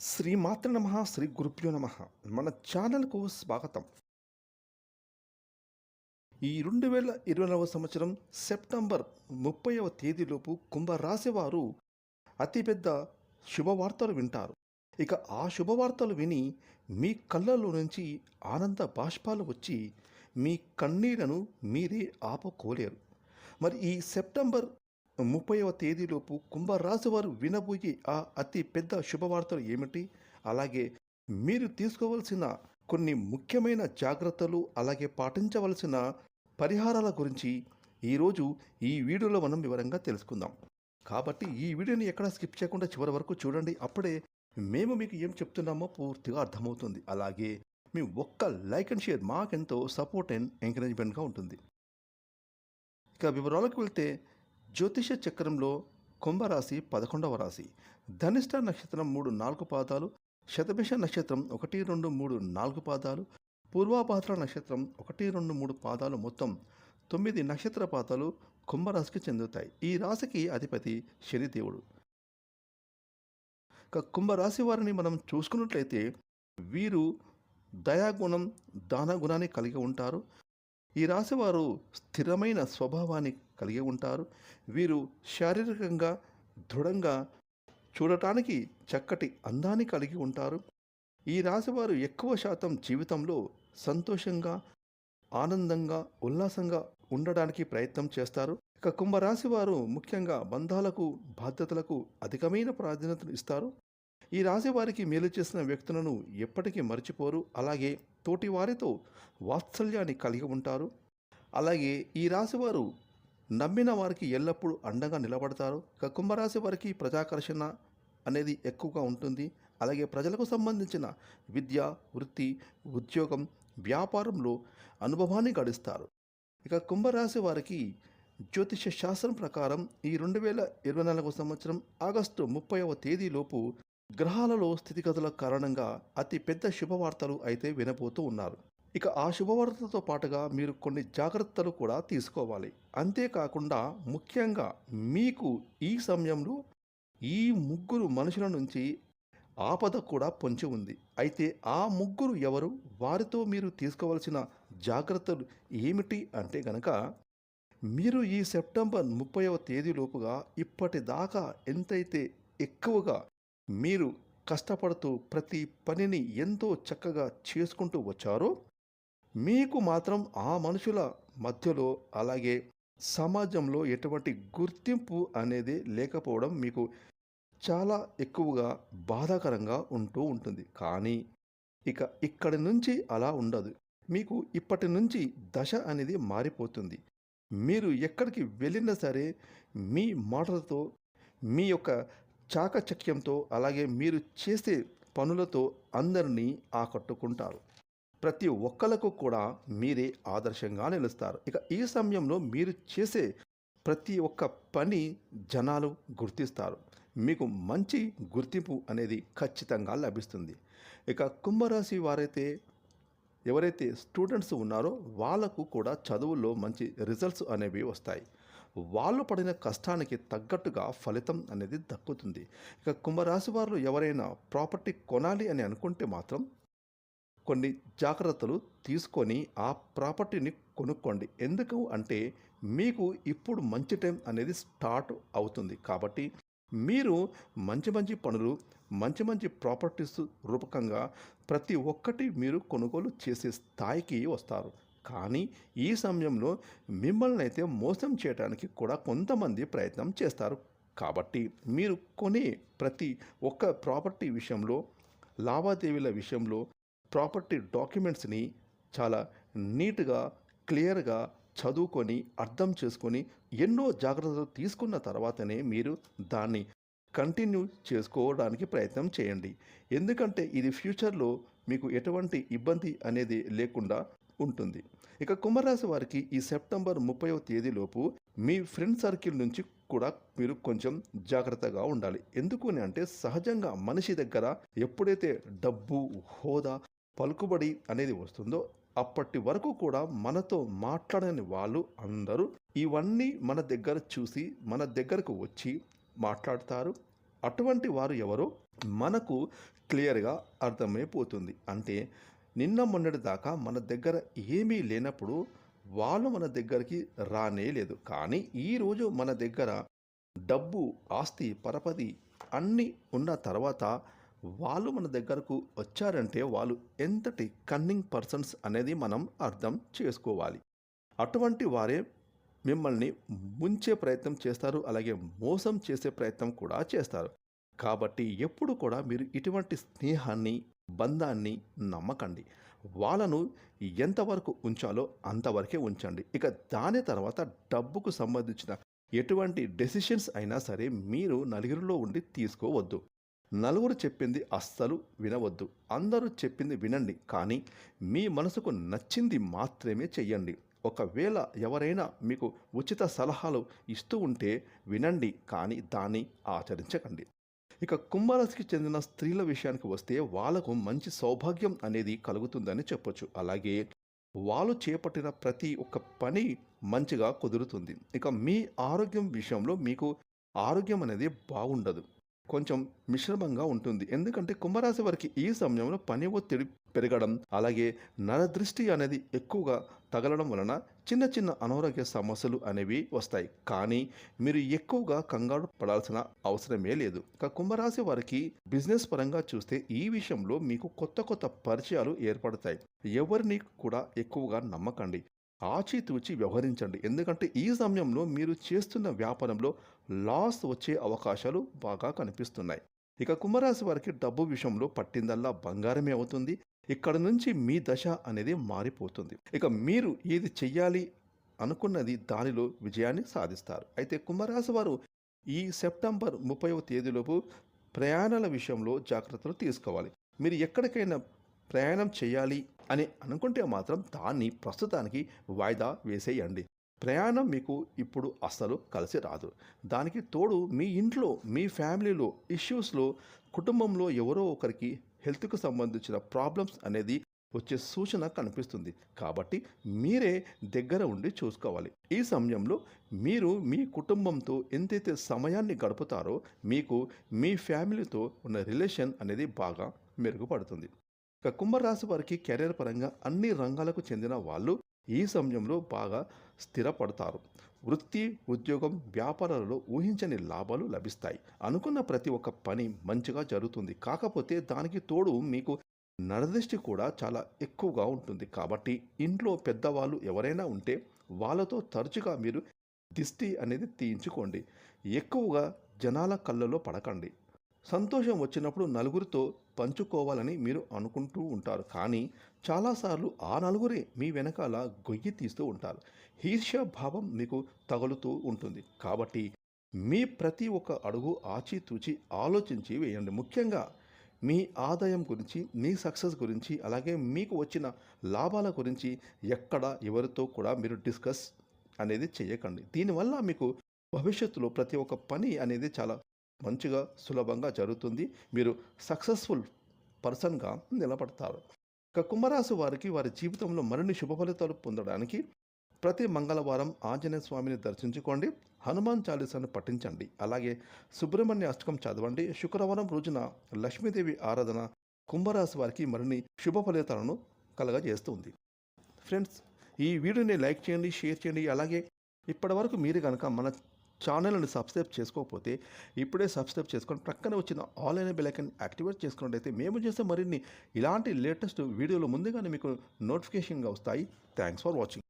శ్రీ మాతృ నమ శ్రీ గురుభ్యో నమ. మన ఛానల్కు స్వాగతం. ఈ రెండు వేల ఇరవై నాలుగవ సంవత్సరం సెప్టెంబర్ ముప్పైవ తేదీలోపు కుంభరాశి వారు అతిపెద్ద శుభవార్తలు వింటారు. ఇక ఆ శుభవార్తలు విని మీ కళ్ళలో నుంచి ఆనంద బాష్పాలు వచ్చి మీ కన్నీళ్ళను మీరే ఆపుకోలేరు. మరి ఈ సెప్టెంబర్ ముప్పైవ తేదీలోపు కుంభరాశి వారు వినబోయే ఆ అతి పెద్ద శుభవార్తలు ఏమిటి? అలాగే మీరు తీసుకోవాల్సిన కొన్ని ముఖ్యమైన జాగ్రత్తలు అలాగే పాటించవలసిన పరిహారాల గురించి ఈరోజు ఈ వీడియోలో మనం వివరంగా తెలుసుకుందాం. కాబట్టి ఈ వీడియోని ఎక్కడ స్కిప్ చేయకుండా చివరి వరకు చూడండి. అప్పుడే మేము మీకు ఏం చెప్తున్నామో పూర్తిగా అర్థమవుతుంది. అలాగే మీ ఒక్క లైక్ అండ్ షేర్ మాకెంతో సపోర్ట్ అండ్ ఎంకరేజ్మెంట్గా ఉంటుంది. ఇక వివరాలకు వెళ్తే జ్యోతిష చక్రంలో కుంభరాశి పదకొండవ రాశి. ధనిష్ట నక్షత్రం మూడు నాలుగు పాదాలు శతభిష నక్షత్రం ఒకటి రెండు మూడు నాలుగు పాదాలు పూర్వాభాద్ర నక్షత్రం ఒకటి రెండు మూడు పాదాలు మొత్తం తొమ్మిది నక్షత్ర పాదాలు కుంభరాశికి చెందుతాయి. ఈ రాశికి అధిపతి శనిదేవుడు ఇక కుంభరాశి వారిని మనం చూసుకున్నట్లయితే వీరు దయాగుణం దానగుణాన్ని కలిగి ఉంటారు. ఈ రాశివారు స్థిరమైన స్వభావాన్ని కలిగి ఉంటారు. వీరు శారీరకంగా దృఢంగా చూడటానికి చక్కటి అందాన్ని కలిగి ఉంటారు. ఈ రాశివారు ఎక్కువ శాతం జీవితంలో సంతోషంగా ఆనందంగా ఉల్లాసంగా ఉండడానికి ప్రయత్నం చేస్తారు. ఇక కుంభరాశి వారు ముఖ్యంగా బంధాలకు బాధ్యతలకు అధికమైన ప్రాధాన్యతను ఇస్తారు. ఈ రాశి వారికి మేలు చేసిన వ్యక్తులను ఎప్పటికీ మర్చిపోరు. అలాగే తోటి వారితో వాత్సల్యాన్ని కలిగి ఉంటారు. అలాగే ఈ రాశివారు నమ్మిన వారికి ఎల్లప్పుడూ అండగా నిలబడతారు. ఇక కుంభరాశి వారికి ప్రజాకర్షణ అనేది ఎక్కువగా ఉంటుంది. అలాగే ప్రజలకు సంబంధించిన విద్య వృత్తి ఉద్యోగం వ్యాపారంలో అనుభవాన్ని గడిస్తారు. ఇక కుంభరాశి వారికి జ్యోతిష శాస్త్రం ప్రకారం ఈ రెండు వేల ఇరవై నాలుగవ సంవత్సరం ఆగస్టు ముప్పైవ తేదీలోపు గ్రహాలలో స్థితిగతుల కారణంగా అతి పెద్ద శుభవార్తలు అయితే వినబోతూ ఉన్నారు. ఇక ఆ శుభవార్తతో పాటుగా మీరు కొన్ని జాగ్రత్తలు కూడా తీసుకోవాలి. అంతేకాకుండా ముఖ్యంగా మీకు ఈ సమయంలో ఈ ముగ్గురు మనుషుల నుంచి ఆపద కూడా పొంచి ఉంది. అయితే ఆ ముగ్గురు ఎవరు? వారితో మీరు తీసుకోవాల్సిన జాగ్రత్తలు ఏమిటి అంటే గనక మీరు ఈ సెప్టెంబర్ ముప్పైవ తేదీలోపుగా ఇప్పటిదాకా ఎంతైతే ఎక్కువగా మీరు కష్టపడుతూ ప్రతి పనిని ఎంతో చక్కగా చేసుకుంటూ వచ్చారో మీకు మాత్రం ఆ మనుషుల మధ్యలో అలాగే సమాజంలో ఎటువంటి గుర్తింపు అనేది లేకపోవడం మీకు చాలా ఎక్కువగా బాధాకరంగా ఉంటూ ఉంటుంది. కానీ ఇక ఇక్కడి నుంచి అలా ఉండదు. మీకు ఇప్పటి నుంచి దశ అనేది మారిపోతుంది. మీరు ఎక్కడికి వెళ్ళినా సరే మీ మాటలతో మీ యొక్క చాకచక్యంతో అలాగే మీరు చేసే పనులతో అందరినీ ఆకట్టుకుంటారు. ప్రతి ఒక్కలకు కూడా మీరే ఆదర్శంగా నిలుస్తారు. ఇక ఈ సమయంలో మీరు చేసే ప్రతి ఒక్క పని జనాలు గుర్తిస్తారు. మీకు మంచి గుర్తింపు అనేది ఖచ్చితంగా లభిస్తుంది. ఇక కుంభరాశి వారైతే ఎవరైతే స్టూడెంట్స్ ఉన్నారో వాళ్ళకు కూడా చదువుల్లో మంచి రిజల్ట్స్ అనేవి వస్తాయి. వాళ్ళు పడిన కష్టానికి తగ్గట్టుగా ఫలితం అనేది దక్కుతుంది. ఇక కుంభరాశి వారు ఎవరైనా ప్రాపర్టీ కొనాలి అని అనుకుంటే మాత్రం కొన్ని జాగ్రత్తలు తీసుకొని ఆ ప్రాపర్టీని కొనుక్కోండి. ఎందుకు అంటే మీకు ఇప్పుడు మంచి టైం అనేది స్టార్ట్ అవుతుంది కాబట్టి మీరు మంచి మంచి పనులు మంచి మంచి ప్రాపర్టీస్ రూపకంగా ప్రతి ఒక్కటి మీరు కొనుగోలు చేసే స్థాయికి వస్తారు. కానీ ఈ సమయంలో మిమ్మల్ని అయితే మోసం చేయడానికి కూడా కొంతమంది ప్రయత్నం చేస్తారు. కాబట్టి మీరు కొనే ప్రతి ఒక్క ప్రాపర్టీ విషయంలో లావాదేవీల విషయంలో ప్రాపర్టీ డాక్యుమెంట్స్ని చాలా నీట్గా క్లియర్గా చదువుకొని అర్థం చేసుకొని ఎన్నో జాగ్రత్తలు తీసుకున్న తర్వాతనే మీరు దాన్ని కంటిన్యూ చేసుకోవడానికి ప్రయత్నం చేయండి. ఎందుకంటే ఇది ఫ్యూచర్లో మీకు ఎటువంటి ఇబ్బంది అనేది లేకుండా ఉంటుంది. ఇక కుంభరాశి వారికి ఈ సెప్టెంబర్ ముప్పైవ తేదీలోపు మీ ఫ్రెండ్ సర్కిల్ నుంచి కూడా మీరు కొంచెం జాగ్రత్తగా ఉండాలి. ఎందుకు అంటే సహజంగా మనిషి దగ్గర ఎప్పుడైతే డబ్బు హోదా పలుకుబడి అనేది వస్తుందో అప్పటి వరకు కూడా మనతో మాట్లాడని వాళ్ళు అందరూ ఇవన్నీ మన దగ్గర చూసి మన దగ్గరకు వచ్చి మాట్లాడతారు. అటువంటి వారు ఎవరో మనకు క్లియర్గా అర్థమైపోతుంది. అంటే నిన్న మొన్నటి దాకా మన దగ్గర ఏమీ లేనప్పుడు వాళ్ళు మన దగ్గరికి రానే లేదు. కానీ ఈరోజు మన దగ్గర డబ్బు ఆస్తి పరపతి అన్నీ ఉన్న తర్వాత వాళ్ళు మన దగ్గరకు వచ్చారంటే వాళ్ళు ఎంతటి కన్నింగ్ పర్సన్స్ అనేది మనం అర్థం చేసుకోవాలి. అటువంటి వారే మిమ్మల్ని ముంచే ప్రయత్నం చేస్తారు అలాగే మోసం చేసే ప్రయత్నం కూడా చేస్తారు. కాబట్టి ఎప్పుడు కూడా మీరు ఇటువంటి స్నేహాన్ని బంధాన్ని నమ్మకండి. వాళ్ళను ఎంతవరకు ఉంచాలో అంతవరకే ఉంచండి. ఇక దాని తర్వాత డబ్బుకు సంబంధించిన ఎటువంటి డెసిషన్స్ అయినా సరే మీరు నలుగురిలో ఉండి తీసుకోవద్దు. నలుగురు చెప్పింది అస్సలు వినవద్దు. అందరూ చెప్పింది వినండి కానీ మీ మనసుకు నచ్చింది మాత్రమే చెయ్యండి. ఒకవేళ ఎవరైనా మీకు ఉచిత సలహాలు ఇస్తూ ఉంటే వినండి కానీ దాన్ని ఆచరించకండి. ఇక కుంభరాశికి చెందిన స్త్రీల విషయానికి వస్తే వాళ్ళకు మంచి సౌభాగ్యం అనేది కలుగుతుందని చెప్పొచ్చు. అలాగే వాళ్ళు చేపట్టిన ప్రతి ఒక్క పని మంచిగా కుదురుతుంది. ఇక మీ ఆరోగ్యం విషయంలో మీకు ఆరోగ్యం అనేది బాగుండదు. కొంచెం మిశ్రమంగా ఉంటుంది. ఎందుకంటే కుంభరాశి వారికి ఈ సమయంలో పని ఒత్తిడి పెరగడం అలాగే నరదృష్టి అనేది ఎక్కువగా తగలడం వలన చిన్న చిన్న అనారోగ్య సమస్యలు అనేవి వస్తాయి. కానీ మీరు ఎక్కువగా కంగారు పడాల్సిన అవసరమే లేదు. ఇక కుంభరాశి వారికి బిజినెస్ పరంగా చూస్తే ఈ విషయంలో మీకు కొత్త కొత్త పరిచయాలు ఏర్పడతాయి. ఎవరిని కూడా ఎక్కువగా నమ్మకండి. ఆచితూచి వ్యవహరించండి. ఎందుకంటే ఈ సమయంలో మీరు చేస్తున్న వ్యాపారంలో లాస్ వచ్చే అవకాశాలు బాగా కనిపిస్తున్నాయి. ఇక కుంభరాశి వారికి డబ్బు విషయంలో పట్టిందల్లా బంగారమే అవుతుంది. ఇక్కడ నుంచి మీ దశ అనేది మారిపోతుంది. ఇక మీరు ఏది చెయ్యాలి అనుకున్నది దానిలో విజయాన్ని సాధిస్తారు. అయితే కుంభరాశి వారు ఈ సెప్టెంబర్ ముప్పైవ తేదీలోపు ప్రయాణాల విషయంలో జాగ్రత్తలు తీసుకోవాలి. మీరు ఎక్కడికైనా ప్రయాణం చేయాలి అని అనుకుంటే మాత్రం దాన్ని ప్రస్తుతానికి వాయిదా వేసేయండి. ప్రయాణం మీకు ఇప్పుడు అస్సలు కలిసి రాదు. దానికి తోడు మీ ఇంట్లో మీ ఫ్యామిలీలో ఇష్యూస్లో కుటుంబంలో ఎవరో ఒకరికి హెల్త్కు సంబంధించిన ప్రాబ్లమ్స్ అనేది వచ్చే సూచన కనిపిస్తుంది. కాబట్టి మీరే దగ్గర ఉండి చూసుకోవాలి. ఈ సమయంలో మీరు మీ కుటుంబంతో ఎంతైతే సమయాన్ని గడుపుతారో మీకు మీ ఫ్యామిలీతో ఉన్న రిలేషన్ అనేది బాగా మెరుగుపడుతుంది. ఇక కుంభరాశి వారికి కెరీర్ పరంగా అన్ని రంగాలకు చెందిన వాళ్ళు ఈ సమయంలో బాగా స్థిరపడతారు. వృత్తి ఉద్యోగం వ్యాపారాలలో ఊహించని లాభాలు లభిస్తాయి. అనుకున్న ప్రతి ఒక్క పని మంచిగా జరుగుతుంది. కాకపోతే దానికి తోడు మీకు నరదృష్టి కూడా చాలా ఎక్కువగా ఉంటుంది. కాబట్టి ఇంట్లో పెద్దవాళ్ళు ఎవరైనా ఉంటే వాళ్ళతో తరచుగా మీరు దిష్టి అనేది తీయించుకోండి. ఎక్కువగా జనాల కళ్ళలో పడకండి. సంతోషం వచ్చినప్పుడు నలుగురితో పంచుకోవాలని మీరు అనుకుంటూ ఉంటారు. కానీ చాలాసార్లు ఆ నలుగురే మీ వెనకాల గొయ్యి తీస్తూ ఉంటారు. ఈర్ష్యాభావం మీకు తగులుతూ ఉంటుంది. కాబట్టి మీ ప్రతి ఒక్క అడుగు ఆచితూచి ఆలోచించి వేయండి. ముఖ్యంగా మీ ఆదాయం గురించి మీ సక్సెస్ గురించి అలాగే మీకు వచ్చిన లాభాల గురించి ఎక్కడ ఎవరితో కూడా మీరు డిస్కస్ అనేది చేయకండి. దీనివల్ల మీకు భవిష్యత్తులో ప్రతి ఒక్క పని అనేది చాలా మంచిగా సులభంగా జరుగుతుంది. మీరు సక్సెస్ఫుల్ పర్సన్గా నిలబడతారు. ఇక కుంభరాశి వారికి వారి జీవితంలో మరిన్ని శుభ ఫలితాలు పొందడానికి ప్రతి మంగళవారం ఆంజనేయ స్వామిని దర్శించుకోండి. హనుమాన్ చాలీసాను పఠించండి. అలాగే సుబ్రహ్మణ్య అష్టకం చదవండి. శుక్రవారం రోజున లక్ష్మీదేవి ఆరాధన కుంభరాశి వారికి మరిన్ని శుభ ఫలితాలను కలగజేస్తుంది. ఫ్రెండ్స్ ఈ వీడియోని లైక్ చేయండి షేర్ చేయండి. అలాగే ఇప్పటివరకు మీరు కనుక మన ఛానల్ని సబ్స్క్రైబ్ చేసుకోకపోతే ఇప్పుడే సబ్స్క్రైబ్ చేసుకొని ప్రక్కన వచ్చిన ఆల్ అయిన బెలైకన్ యాక్టివేట్ చేసుకున్నట్టయితే మేము చేసే మరిన్ని ఇలాంటి లేటెస్ట్ వీడియోలు ముందుగానే మీకు నోటిఫికేషన్గా వస్తాయి. Thanks for watching